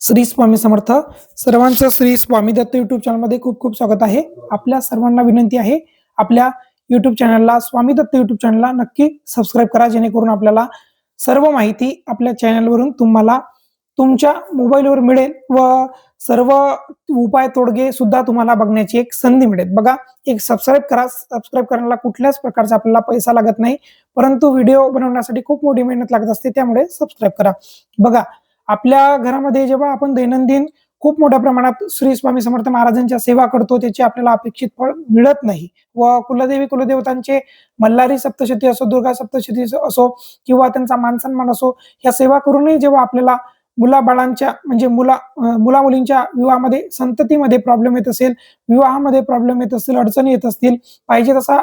श्री स्वामी समर्थ. सर्वांचं श्री स्वामी दत्त युट्यूब चॅनलमध्ये खूप खूप स्वागत आहे. आपल्या सर्वांना विनंती आहे आपल्या युट्यूब चॅनलला स्वामी दत्त युट्यूब चॅनलला नक्की सबस्क्राईब करा जेणेकरून आपल्याला सर्व माहिती आपल्या चॅनलवरून तुम्हाला तुमच्या मोबाईलवर मिळेल व सर्व उपाय तोडगे सुद्धा तुम्हाला बघण्याची एक संधी मिळेल. बघा एक सबस्क्राईब करा. सबस्क्राईब करायला कुठल्याच प्रकारचा आपल्याला पैसा लागत नाही परंतु व्हिडिओ बनवण्यासाठी खूप मोठी मेहनत लागत असते त्यामुळे सबस्क्राईब करा. बघा आपल्या घरामध्ये जेव्हा आपण दैनंदिन खूप मोठ्या प्रमाणात श्री स्वामी समर्थ महाराजांच्या सेवा करतो त्याची आपल्याला अपेक्षित फळ मिळत नाही. व कुलदेवी कुलदेवतांचे मल्हारी सप्तशती असो दुर्गा सप्तशती असो किंवा त्यांचा मानसन्मान असो या सेवा करूनही जेव्हा आपल्याला मुलाबाळांच्या म्हणजे मुला मुला मुलींच्या विवाहामध्ये संततीमध्ये प्रॉब्लेम येत असेल विवाहामध्ये प्रॉब्लेम येत असतील अडचणी येत असतील पाहिजे तसा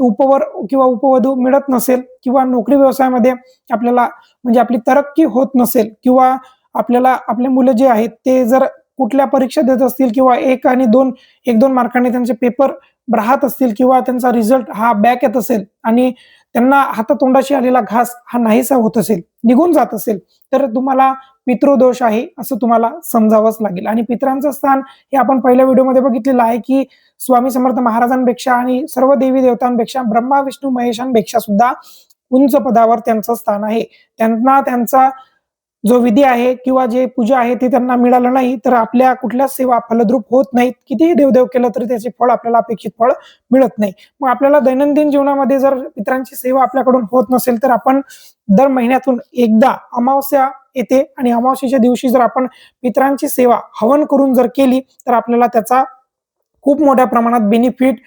उपवर किंवा उपवधू मिळत नसेल किंवा नोकरी व्यवसायामध्ये आपल्याला म्हणजे आपली तरक्की होत नसेल किंवा आपल्याला आपले मुलं जे आहेत ते जर कुठल्या परीक्षा देत असतील किंवा एक आणि दोन एक दोन मार्कांनी त्यांचे पेपर राहत असतील किंवा त्यांचा रिझल्ट हा बॅक येत असेल आणि त्यांना हातातोंडाशी आलेला घास हा नाहीसा होत असेल निघून जात असेल तर तुम्हाला पितृदोष आहे असं तुम्हाला समजावंच लागेल. आणि पितरांचं स्थान हे आपण पहिल्या व्हिडिओमध्ये बघितलेलं आहे की स्वामी समर्थ महाराजांपेक्षा आणि सर्व देवी देवतांपेक्षा ब्रह्मा विष्णू महेशांपेक्षा सुद्धा उंच पदावर त्यांचं स्थान आहे. त्यांना त्यांचा जो विधी आहे किंवा जे पूजा आहे ते त्यांना मिळालं नाही तर आपल्या कुठल्याच सेवा फलद्रूप होत नाहीत. कितीही देवदेव केलं तरी त्याचे फळ आपल्याला अपेक्षित फळ मिळत नाही. मग आपल्याला दैनंदिन जीवनामध्ये जर पित्रांची सेवा आपल्याकडून होत नसेल तर आपण दर महिन्यातून एकदा अमावस्या येते आणि अमावस्येच्या दिवशी जर आपण पित्रांची सेवा हवन करून जर केली तर आपल्याला त्याचा खूप मोठ्या प्रमाणात बेनिफिट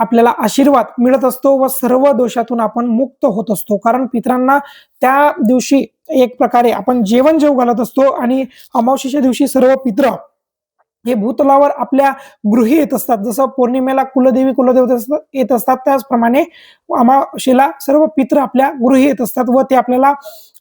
आपल्याला आशीर्वाद मिळत असतो व सर्व दोषातून आपण मुक्त होत असतो. कारण पितरांना त्या दिवशी एक प्रकारे आपण जेवण जेव घालत असतो आणि अमावशेच्या दिवशी सर्व पित्र हे भूतलावर आपल्या गृही येत असतात. जसं पौर्णिमेला कुलदेवी कुलदेवता येत असतात. त्याचप्रमाणे अमावशेला सर्व पित्र आपल्या गृही येत असतात व ते आपल्याला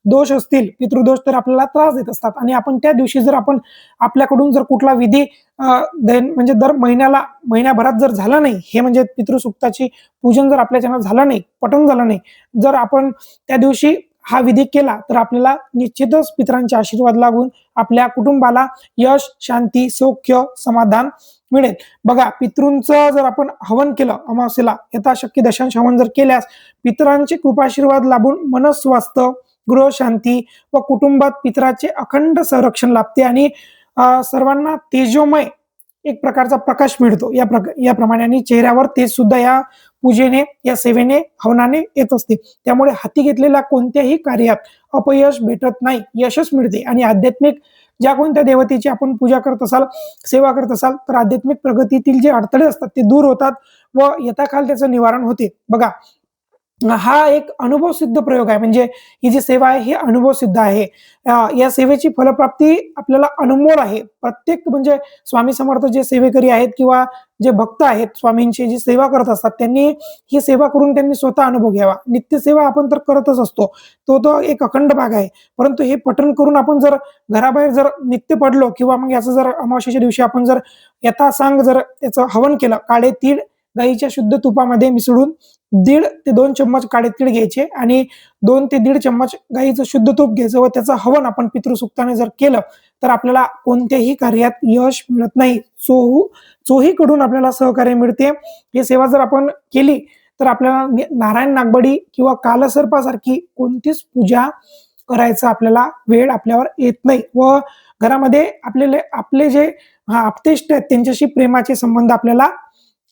दोष असतील पितृदोष तर आपल्याला त्रास देत असतात. आणि आपण त्या दिवशी जर आपण आपल्याकडून जर कुठला विधी म्हणजे दर महिन्याला महिन्याभरात जर झाला नाही हे म्हणजे पितृसुक्ताची पूजन जर आपल्याच्या झालं नाही पटन झालं नाही जर आपण त्या दिवशी हा विधी केला तर आपल्याला निश्चितच पितरांचे आशीर्वाद लागून आपल्या कुटुंबाला यश शांती सौख्य समाधान मिळेल. बघा पितृंचं जर आपण हवन केलं अमावस्येला यथाशक्य दशांश हवन जर केल्यास पितरांचे कृपाशीर्वाद लाभून मनस्वास्थ्य गृहशांती व कुटुंबात पितराचे अखंड संरक्षण लाभते आणि सर्वांना तेजोमय एक प्रकारचा प्रकाश मिळतो. या प्रक याप्रमाणे आणि चेहऱ्यावर तेज सुद्धा या पूजेने या सेवेने हवनाने येत असते. त्यामुळे हाती घेतलेल्या कोणत्याही कार्यात अपयश भेटत नाही यशच मिळते. आणि आध्यात्मिक ज्या कोणत्या देवतेची आपण पूजा करत असाल सेवा करत असाल तर आध्यात्मिक प्रगतीतील जे अडथळे असतात ते दूर होतात व यथाकाल त्याचं निवारण होते. बघा हा एक अनुभव सिद्ध प्रयोग आहे. म्हणजे ही जी सेवा आहे ही अनुभव सिद्ध आहे या सेवेची फलप्राप्ती आपल्याला अनमोल आहे. प्रत्येक म्हणजे स्वामी समर्थ जे सेवेकरी आहेत किंवा जे भक्त आहेत स्वामींची जी सेवा करत असतात त्यांनी ही सेवा करून त्यांनी स्वतः अनुभव घ्यावा. नित्य सेवा आपण तर करतच असतो. तो तो एक अखंड भाग आहे. परंतु हे पठण करून आपण जर घराबाहेर जर नित्य पडलो किंवा मग याचं जर अमावस्येच्या दिवशी आपण जर यथासांग जर याचं हवन केलं काळे तीळ गाईच्या शुद्ध तुपामध्ये मिसळून दीड ते दोन चम्मच काळे तीळ घ्यायचे आणि दोन ते दीड चम्मच गाईचं शुद्ध तूप घ्यायचं व त्याचं हवन आपण पितृसुक्ताने जर केलं तर आपल्याला कोणत्याही कार्यात यश मिळत नाही. चोहू चोहीकडून आपल्याला सहकार्य मिळते. ही सेवा जर आपण केली तर आपल्याला नारायण नागबडी किंवा कालसर्पासारखी कोणतीच पूजा करायचा आपल्याला वेळ आपल्यावर येत नाही. व घरामध्ये आपले आपले जे आपतेष्ट आहेत त्यांच्याशी प्रेमाचे संबंध आपल्याला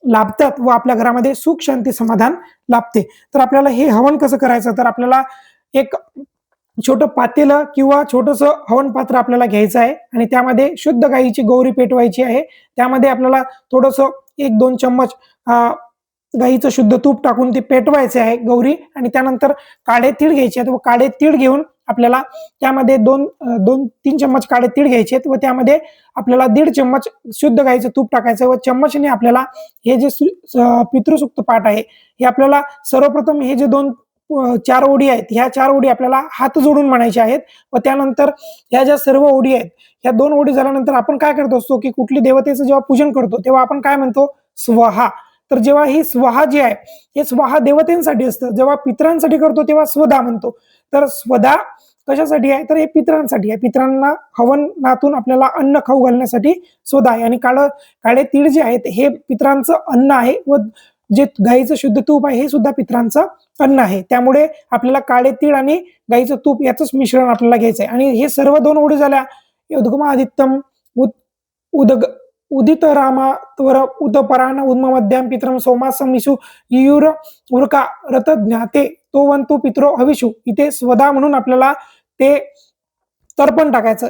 लाभतात व आपल्या घरामध्ये सुख शांती समाधान लाभते. तर आपल्याला हे हवन कसं करायचं? तर आपल्याला एक छोटं पातेलं किंवा छोटस हवन पात्र आपल्याला घ्यायचं आहे आणि त्यामध्ये शुद्ध गाईची गौरी पेटवायची आहे. त्यामध्ये आपल्याला थोडस एक दोन चम्मच गाईचं शुद्ध तूप टाकून ते पेटवायचे आहे गौरी आणि त्यानंतर काळे तीळ घ्यायचे आहेत व काळे तीळ घेऊन आपल्याला त्यामध्ये दोन दोन तीन चम्मच काळे तीळ घ्यायचे व त्यामध्ये आपल्याला दीड चम्मच शुद्ध गाईचं तूप टाकायचं व चम्मचने आपल्याला हे जे पितृसुक्त पाठ आहे हे आपल्याला सर्वप्रथम हे जे दोन चार ओढी आहेत ह्या चार ओढी आपल्याला हात जोडून म्हणायच्या आहेत व त्यानंतर ह्या ज्या सर्व ओढी आहेत ह्या दोन ओढी झाल्यानंतर आपण काय करत असतो की कुठली देवतेचं जेव्हा पूजन करतो तेव्हा आपण काय म्हणतो? स्वहा. तर जेव्हा ही स्वहा जी आहे हे स्वहा देवतेंसाठी असतं जेव्हा पित्रांसाठी करतो तेव्हा स्वदा म्हणतो. तर स्वदा कशासाठी आहे? तर हे पितरांसाठी आहे. पितरांना हवनातून आपल्याला अन्न खाऊ घालण्यासाठी सुद्धा आहे. आणि काळ काळे तीळ जे आहेत हे पितरांचं अन्न आहे व जे गाईचं शुद्ध तूप आहे हे सुद्धा पित्रांचं अन्न आहे. त्यामुळे आपल्याला काळे तीळ आणि गाईचं तूप याचंच मिश्रण आपल्याला घ्यायचं आहे आणि हे सर्व दोन ओढी झाल्या. उद्गमादित्यम उद उदग उदित रामा उदपराण उद्म मध्यम पित्रम सोमासम मिशु युर उरका रत ज्ञाते तो वन तो पित्रो हविषु इथे स्वदा म्हणून आपल्याला ते तर्पण टाकायचं.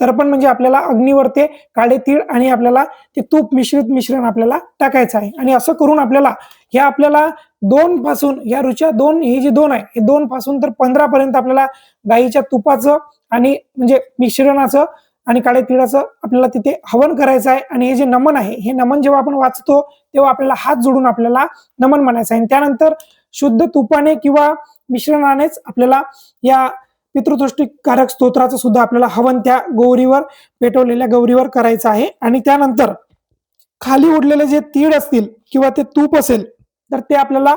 तर्पण म्हणजे आपल्याला अग्नीवर ते काळे तीळ आणि आपल्याला ते तूप मिश्रित मिश्रण आपल्याला टाकायचं आहे. आणि असं करून आपल्याला ह्या आपल्याला दोन पासून या रुच्या दोन हे जे दोन आहे हे दोन पासून तर पंधरा पर्यंत आपल्याला गाईच्या तुपाचं आणि म्हणजे मिश्रणाचं आणि काळे तिळाचं आपल्याला तिथे हवन करायचं आहे. आणि हे जे नमन आहे हे नमन जेव्हा आपण वाचतो तेव्हा आपल्याला हात जोडून आपल्याला नमन म्हणायचं आहे. आणि त्यानंतर शुद्ध तुपाने किंवा मिश्रणानेच आपल्याला या पितृतृष्टीकारक स्तोत्राचं सुद्धा आपल्याला हवन त्या गौरीवर पेटवलेल्या गौरीवर करायचं आहे. आणि त्यानंतर खाली उडलेले जे तीळ असतील किंवा ते तूप असेल तर ते आपल्याला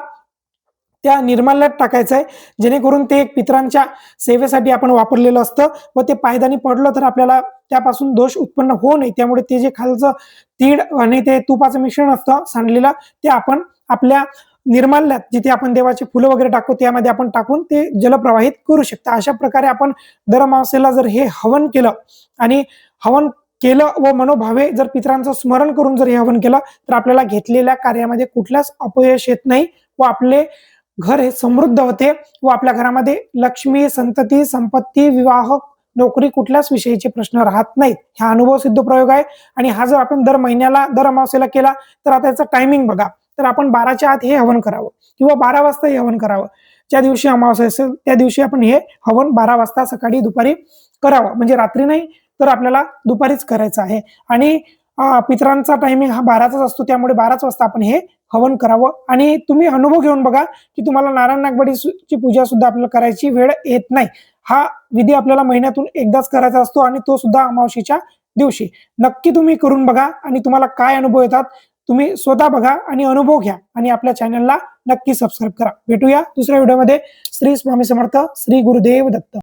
त्या निर्माल्यात टाकायचं आहे. जेणेकरून ते एक पितरांच्या सेवेसाठी आपण वापरलेलं असतं व ते पायदानी पडलं तर आपल्याला त्यापासून दोष उत्पन्न होऊ नये. त्यामुळे ते जे खालचं तीळ आणि ते तुपाचं मिश्रण असतं सांडलेलं ते आपण आपल्या निर्माल्यात जिथे आपण देवाचे फुलं वगैरे टाकतो त्यामध्ये आपण टाकून ते जलप्रवाहित करू शकता. अशा प्रकारे आपण दर जर हे हवन केलं आणि हवन केलं व मनोभावे जर पितरांचं स्मरण करून जर हे हवन केलं तर आपल्याला घेतलेल्या कार्यामध्ये कुठल्याच अपयश येत नाही व आपले घर हे समृद्ध होते व आपल्या घरामध्ये लक्ष्मी संतती संपत्ती विवाह नोकरी कुठल्याच विषयीचे प्रश्न राहत नाहीत. हा अनुभव सिद्ध प्रयोग आहे आणि हा जर आपण दर महिन्याला दर अमावस्येला केला तर आता याचा टायमिंग बघा. तर आपण बाराच्या आत हे हवन करावं किंवा बारा वाजता हे हवन करावं. ज्या दिवशी अमावस्या असेल त्या दिवशी आपण हे हवन बारा वाजता सकाळी दुपारी करावं. म्हणजे रात्री नाही तर आपल्याला दुपारीच करायचं आहे. आणि पितरांचा टायमिंग हा बाराचाच असतो त्यामुळे बाराच वाजता आपण हे हवन करावं. आणि तुम्ही अनुभव घेऊन बघा की तुम्हाला नारायण नागबडीची पूजा सुद्धा आपल्याला करायची वेळ येत नाही. हा विधी आपल्याला महिन्यातून एकदाच करायचा असतो आणि तो सुद्धा अमावशीच्या दिवशी. नक्की तुम्ही करून बघा आणि तुम्हाला काय अनुभव येतात तुम्ही स्वतः बघा आणि अनुभव घ्या आणि आपल्या चॅनलला नक्की सबस्क्राईब करा. भेटूया दुसऱ्या व्हिडिओमध्ये श्री स्वामी समर्थ श्री गुरुदेव दत्त.